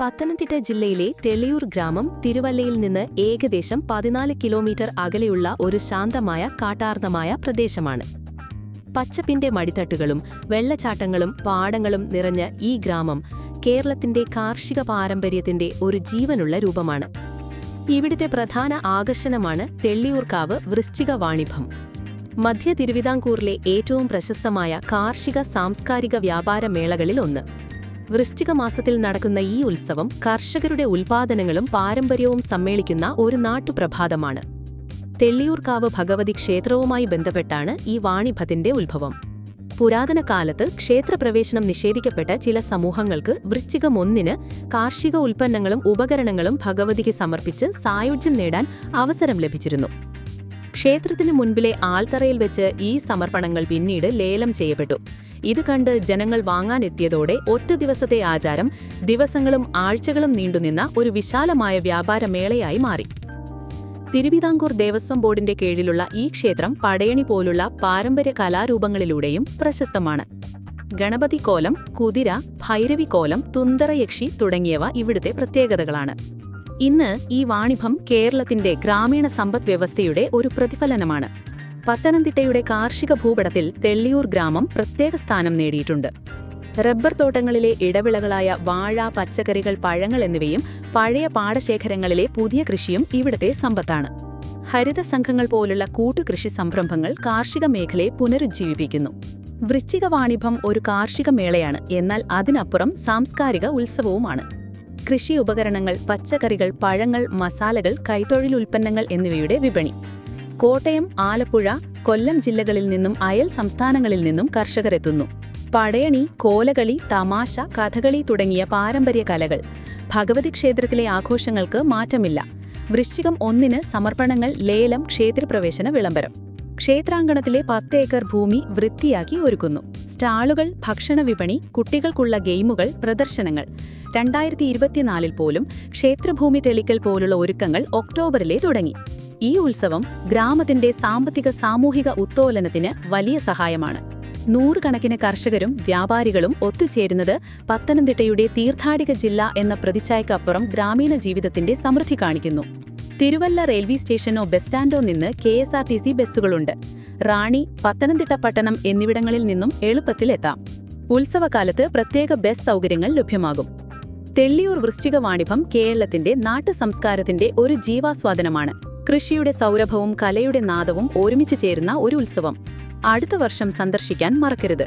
പത്തനംതിട്ട ജില്ലയിലെ തെളിയൂർ ഗ്രാമം തിരുവല്ലയിൽ നിന്ന് ഏകദേശം പതിനാല് കിലോമീറ്റർ അകലെയുള്ള ഒരു ശാന്തമായ കാട്ടാർന്നമായ പ്രദേശമാണ്. പച്ചപ്പിന്റെ മടിത്തട്ടുകളും വെള്ളച്ചാട്ടങ്ങളും പാടങ്ങളും നിറഞ്ഞ ഈ ഗ്രാമം കേരളത്തിന്റെ കാർഷിക പാരമ്പര്യത്തിന്റെ ഒരു ജീവനുള്ള രൂപമാണ്. ഇവിടുത്തെ പ്രധാന ആകർഷണമാണ് തെള്ളിയൂർക്കാവ് വൃശ്ചിക വാണിഭം. മധ്യ തിരുവിതാംകൂറിലെ ഏറ്റവും പ്രശസ്തമായ കാർഷിക സാംസ്കാരിക വ്യാപാര മേളകളിൽ ഒന്ന്. വൃശ്ചിക മാസത്തിൽ നടക്കുന്ന ഈ ഉത്സവം കർഷകരുടെ ഉൽപാദനങ്ങളും പാരമ്പര്യവും സമ്മേളിക്കുന്ന ഒരു നാട്ടുപ്രഭാതമാണ്. തെള്ളിയൂർക്കാവ് ഭഗവതി ക്ഷേത്രവുമായി ബന്ധപ്പെട്ടാണ് ഈ വാണിഭത്തിന്റെ ഉത്ഭവം. പുരാതന കാലത്ത് ക്ഷേത്രപ്രവേശനം നിഷേധിക്കപ്പെട്ട ചില സമൂഹങ്ങൾക്ക് വൃശ്ചികം ഒന്നിന് കാർഷിക ഉൽപ്പന്നങ്ങളും ഉപകരണങ്ങളും ഭഗവതിക്ക് സമർപ്പിച്ച് സായുജ്യം നേടാൻ അവസരം ലഭിച്ചിരുന്നു. ക്ഷേത്രത്തിന് മുൻപിലെ ആൾത്തറയിൽ വെച്ച് ഈ സമർപ്പണങ്ങൾ പിന്നീട് ലേലം ചെയ്യപ്പെട്ടു. ഇത് കണ്ട് ജനങ്ങൾ വാങ്ങാനെത്തിയതോടെ ഒറ്റ ദിവസത്തെ ആചാരം ദിവസങ്ങളും ആഴ്ചകളും നീണ്ടുനിന്ന ഒരു വിശാലമായ വ്യാപാരമേളയായി മാറി. തിരുവിതാംകൂർ ദേവസ്വം ബോർഡിന്റെ കീഴിലുള്ള ഈ ക്ഷേത്രം പടയണി പോലുള്ള പാരമ്പര്യ കലാരൂപങ്ങളിലൂടെയും പ്രശസ്തമാണ്. ഗണപതി കോലം കുതിര ഭൈരവി കോലം തുന്തറയക്ഷി തുടങ്ങിയവ ഇവിടുത്തെ പ്രത്യേകതകളാണ്. ഇന്ന് ഈ വാണിഭം കേരളത്തിന്റെ ഗ്രാമീണ സമ്പദ് വ്യവസ്ഥയുടെ ഒരു പ്രതിഫലനമാണ്. പത്തനംതിട്ടയുടെ കാർഷിക ഭൂപടത്തിൽ തെള്ളിയൂർ ഗ്രാമം പ്രത്യേക സ്ഥാനം നേടിയിട്ടുണ്ട്. റബ്ബർ തോട്ടങ്ങളിലെ ഇടവിളകളായ വാഴ പച്ചക്കറികൾ പഴങ്ങൾ എന്നിവയും പഴയ പാടശേഖരങ്ങളിലെ പുതിയ കൃഷിയും ഇവിടത്തെ സമ്പത്താണ്. ഹരിത സംഘങ്ങൾ പോലുള്ള കൂട്ടുകൃഷി സംരംഭങ്ങൾ കാർഷിക മേഖലയെ പുനരുജ്ജീവിപ്പിക്കുന്നു. വൃശ്ചിക വാണിഭം ഒരു കാർഷിക മേളയാണ് എന്നാൽ അതിനപ്പുറം സാംസ്കാരിക ഉത്സവവുമാണ്. കൃഷി ഉപകരണങ്ങൾ പച്ചക്കറികൾ പഴങ്ങൾ മസാലകൾ കൈത്തൊഴിൽ ഉൽപ്പന്നങ്ങൾ എന്നിവയുടെ വിപണി. കോട്ടയം ആലപ്പുഴ കൊല്ലം ജില്ലകളിൽ നിന്നും അയൽ സംസ്ഥാനങ്ങളിൽ നിന്നും കർഷകരെത്തുന്നു. പടയണി കോലകളി തമാശ കഥകളി തുടങ്ങിയ പാരമ്പര്യ കലകൾ. ഭഗവതി ക്ഷേത്രത്തിലെ ആഘോഷങ്ങൾക്ക് മാറ്റമില്ല. വൃശ്ചികം ഒന്നിന് സമർപ്പണങ്ങൾ ലേലം ക്ഷേത്രപ്രവേശന വിളംബരം. ക്ഷേത്രാങ്കണത്തിലെ പത്ത് ഏക്കർ ഭൂമി വൃത്തിയാക്കി ഒരുക്കുന്നു. സ്റ്റാളുകൾ ഭക്ഷണ വിപണി കുട്ടികൾക്കുള്ള ഗെയിമുകൾ പ്രദർശനങ്ങൾ. രണ്ടായിരത്തി ഇരുപത്തിനാലിൽ പോലും ക്ഷേത്രഭൂമി തെളിക്കൽ പോലുള്ള ഒരുക്കങ്ങൾ ഒക്ടോബറിലെ തുടങ്ങി. ഈ ഉത്സവം ഗ്രാമത്തിന്റെ സാമ്പത്തിക സാമൂഹിക ഉത്തോലനത്തിന് വലിയ സഹായമാണ്. നൂറുകണക്കിന് കർഷകരും വ്യാപാരികളും ഒത്തുചേരുന്നത് പത്തനംതിട്ടയുടെ തീർത്ഥാടിക ജില്ല എന്ന പ്രതിച്ഛായക്കപ്പുറം ഗ്രാമീണ ജീവിതത്തിന്റെ സമൃദ്ധി കാണിക്കുന്നു. തിരുവല്ല റെയിൽവേ സ്റ്റേഷനോ ബസ് സ്റ്റാൻഡോ നിന്ന് K S R T C ബസ്സുകളുണ്ട്. Ranni Pathanamthitta പട്ടണം എന്നിവിടങ്ങളിൽ നിന്നും എളുപ്പത്തിൽ എത്താം ഉത്സവകാലത്ത് പ്രത്യേക ബസ് സൗകര്യങ്ങൾ ലഭ്യമാകും. തെള്ളിയൂർ വൃശ്ചിക വാണിഭം കേരളത്തിന്റെ നാട്ടു സംസ്കാരത്തിന്റെ ഒരു ജീവാസ്വാദനമാണ്. കൃഷിയുടെ സൗരഭവും കലയുടെ നാദവും ഒരുമിച്ച് ചേരുന്ന ഒരു ഉത്സവം. അടുത്ത വർഷം സന്ദർശിക്കാൻ മറക്കരുത്.